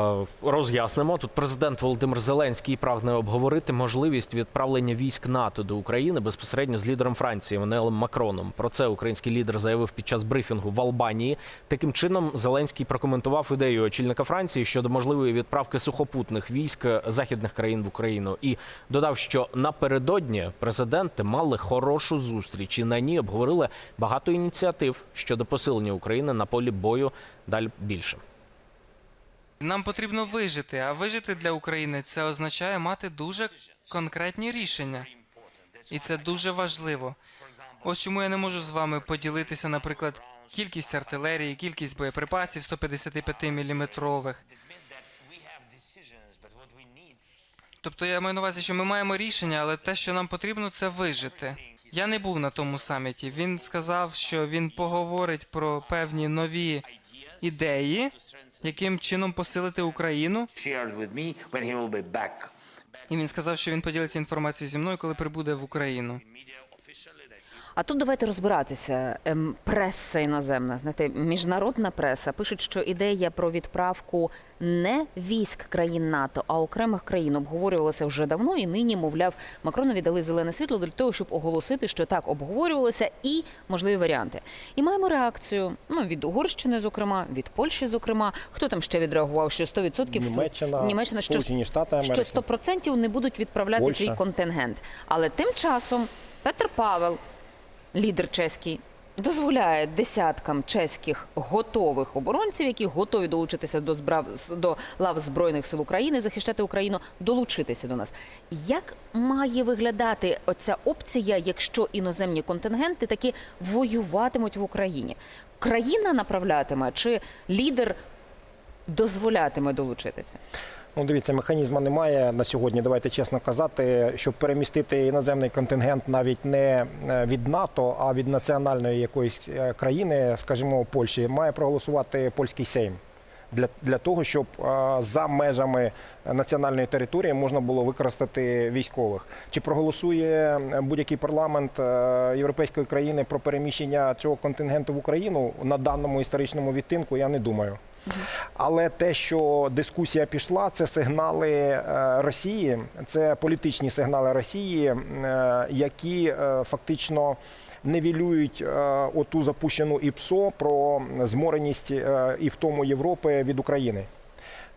Е, Роз'яснимо тут. Президент Володимир Зеленський прагне обговорити можливість відправлення військ НАТО до України безпосередньо з лідером Франції Еммануелем Макроном. Про це український лідер заявив під час брифінгу в Албанії. Таким чином Зеленський прокоментував ідею очільника Франції щодо можливої відправки сухопутних військ західних країн в Україну і додав, що напередодні президенти мали хорошу зустріч і на ній обговорили багато ініціатив щодо посилення України на полі бою. Далі більше. Нам потрібно вижити, а вижити для України це означає мати дуже конкретні рішення. І це дуже важливо. Ось чому я не можу з вами поділитися, наприклад, кількість артилерії, кількість боєприпасів 155 мм. Тобто я маю на увазі, що ми маємо рішення, але те, що нам потрібно, це вижити. Я не був на тому саміті. Він сказав, що він поговорить про певні нові ідеї, яким чином посилити Україну. І він сказав, що він поділиться інформацією зі мною, коли прибуде в Україну. А тут давайте розбиратися. Ем, Преса іноземна, знаєте, міжнародна преса пишуть, що ідея про відправку не військ країн НАТО, а окремих країн обговорювалася вже давно, і нині, мовляв, Макронові дали зелене світло для того, щоб оголосити, що так обговорювалося, і можливі варіанти. І маємо реакцію ну від Угорщини, зокрема, від Польщі, зокрема. Хто там ще відреагував? Що 100% Німеччина, Німеччина що Штати що 100% не будуть відправляти Польща. свій контингент. Але тим часом Петр Павел, лідер чеський, дозволяє десяткам чеських готових оборонців, які готові долучитися до збрав до лав збройних сил України, захищати Україну, долучитися до нас. Як має виглядати оця опція, якщо іноземні контингенти таки воюватимуть в Україні? Країна направлятиме чи лідер дозволятиме долучитися? Ну, дивіться, механізму немає на сьогодні. Давайте чесно казати, щоб перемістити іноземний контингент навіть не е, від НАТО, а від національної якоїсь е, країни, скажімо, Польщі, має проголосувати польський сейм. Для, для того, щоб е, за межами національної території можна було використати військових. Чи проголосує будь-який парламент е, європейської країни про переміщення цього контингенту в Україну на даному історичному відтинку, я не думаю. Але те, що дискусія пішла, це сигнали е, Росії, це політичні сигнали Росії, е, які е, фактично невілюють оту запущену ІПСО про змореність і втому Європи від України.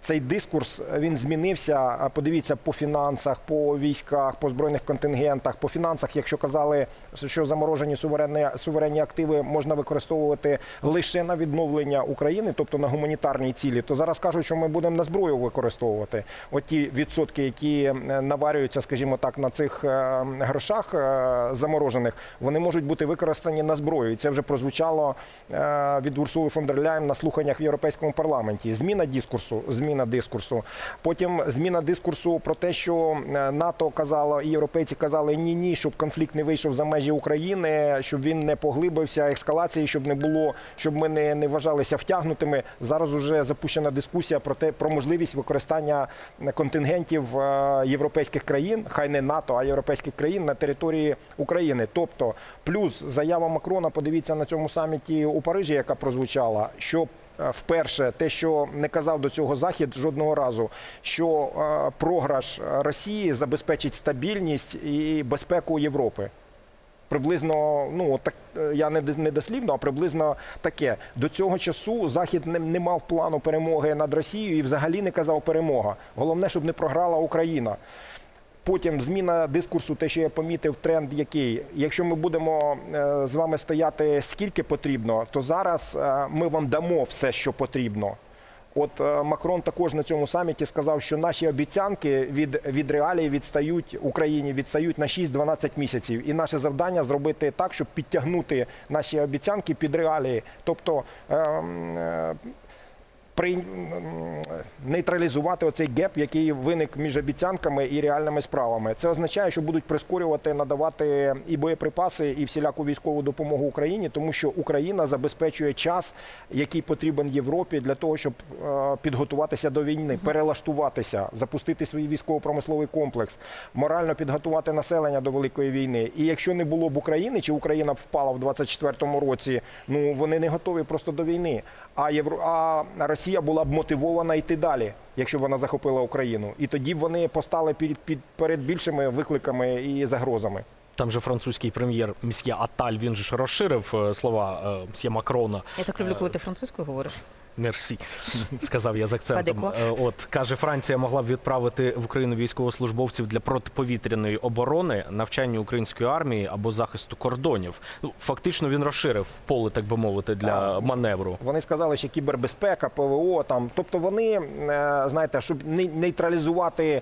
Цей дискурс він змінився. Подивіться по фінансах, по військах, по збройних контингентах, по фінансах. Якщо казали, що заморожені суверенні, суверенні активи можна використовувати лише на відновлення України, тобто на гуманітарні цілі, то зараз кажуть, що ми будемо на зброю використовувати. От ті відсотки, які е, наварюються, скажімо так, на цих е, грошах е, заморожених, вони можуть бути використані на зброю. І це вже прозвучало від Урсули фон дер Ляєн на слуханнях в Європейському парламенті. Зміна дискурсу, зміна дискурсу. Потім зміна дискурсу про те, що е, НАТО казало, і європейці казали ні, ні, щоб конфлікт не вийшов за межі України, щоб він не поглибився, ескалації, щоб не було, щоб ми не, не вважалися втягнутими. Зараз уже запущена дискусія про те, про можливість використання контингентів е, європейських країн, хай не НАТО, а європейських країн на території України. Тобто, плюс заява Макрона, подивіться на цьому саміті у Парижі, яка прозвучала, що Вперше те, що не казав до цього захід жодного разу, що е, програш Росії забезпечить стабільність і безпеку Європи. Приблизно, ну так е, я не не дослівно, а приблизно таке. До цього часу Захід не, не мав плану перемоги над Росією і взагалі не казав перемога. Головне, щоб не програла Україна. Потім зміна дискурсу, те, що я помітив, тренд який. Якщо ми будемо е, з вами стояти скільки потрібно, то зараз е, ми вам дамо все, що потрібно. От е, Макрон також на цьому саміті сказав, що наші обіцянки від, від реалій відстають Україні, відстають на 6-12 місяців. І наше завдання зробити так, щоб підтягнути наші обіцянки під реалії. Тобто ем, е, нейтралізувати оцей геп, який виник між обіцянками і реальними справами. Це означає, що будуть прискорювати, надавати і боєприпаси, і всіляку військову допомогу Україні, тому що Україна забезпечує час, який потрібен Європі для того, щоб е, підготуватися до війни, перелаштуватися, запустити свій військово-промисловий комплекс, морально підготувати населення до великої війни. І якщо не було б України, чи Україна б впала в 24-му році, ну вони не готові просто до війни. А Євро а Росія була б мотивована йти далі. якщо б вона захопила Україну. І тоді б вони постали під, під, перед більшими викликами і загрозами. Там же французький прем'єр мсьє Аталь, він же ж розширив е, слова е, мсьє Макрона. Я так люблю, коли ти французькою говориш. Мерсі, сказав я з акцентом. Е, От каже, Франція могла б відправити в Україну військовослужбовців для протиповітряної оборони, навчання української армії або захисту кордонів. Ну фактично він розширив поле, так би мовити, для маневру. Вони сказали, що кібербезпека, ПВО там. Тобто вони, е, знаєте, щоб не- нейтралізувати е,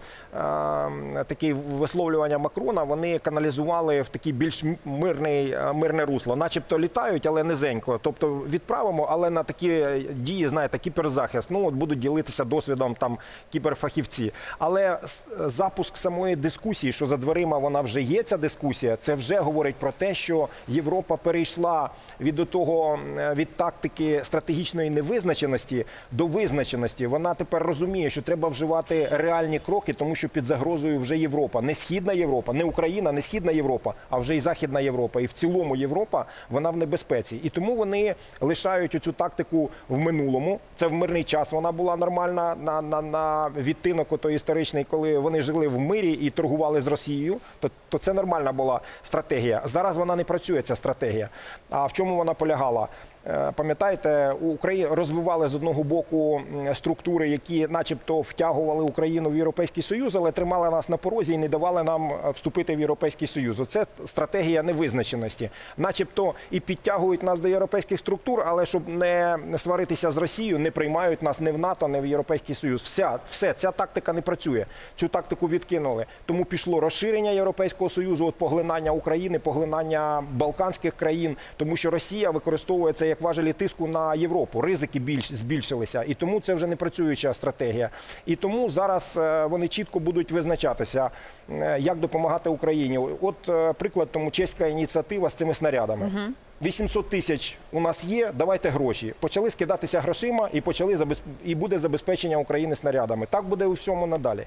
такі висловлювання Макрона, вони каналізували в такий більш мирний, мирне русло. Начебто літають, але низенько. Тобто відправимо, але на такі дії, знаєте, кіберзахист. Ну от будуть ділитися досвідом там кіберфахівці. Але запуск самої дискусії, що за дверима вона вже є, ця дискусія, це вже говорить про те, що Європа перейшла від того від тактики стратегічної невизначеності до визначеності. Вона тепер розуміє, що треба вживати реальні кроки, тому що під загрозою вже Європа, не східна Європа, не Україна, не східна Європа, а вже і Західна Європа. І в цілому Європа вона в небезпеці. І тому вони лишають оцю тактику в минулому. Це в мирний час. Вона була нормальна на, на, на відтинок ото історичний, коли вони жили в мирі і торгували з Росією. То, то це нормальна була стратегія. Зараз вона не працює, ця стратегія. А в чому вона полягала? Е, Пам'ятаєте, Україна розвивали з одного боку структури, які, начебто, втягували Україну в Європейський Союз, але тримали нас на порозі і не давали нам е, вступити в Європейський Союз. Оце стратегія невизначеності, начебто і підтягують нас до європейських структур, але щоб не сваритися з Росією, не приймають нас не в НАТО, не в Європейський Союз. Вся все ця тактика не працює. Цю тактику відкинули. Тому пішло розширення Європейського Союзу, от поглинання України, поглинання Балканських країн, тому що Росія використовує це як важелі тиску на Європу. Ризики більш збільшилися, і тому це вже не працююча стратегія. І тому зараз е, вони чітко будуть визначатися, е, як допомагати Україні. От е, приклад тому чеська ініціатива з цими снарядами. 800 тисяч у нас є. Давайте гроші. Почали скидатися грошима і почали забезп... і буде забезпечення України снарядами. Так буде у всьому надалі.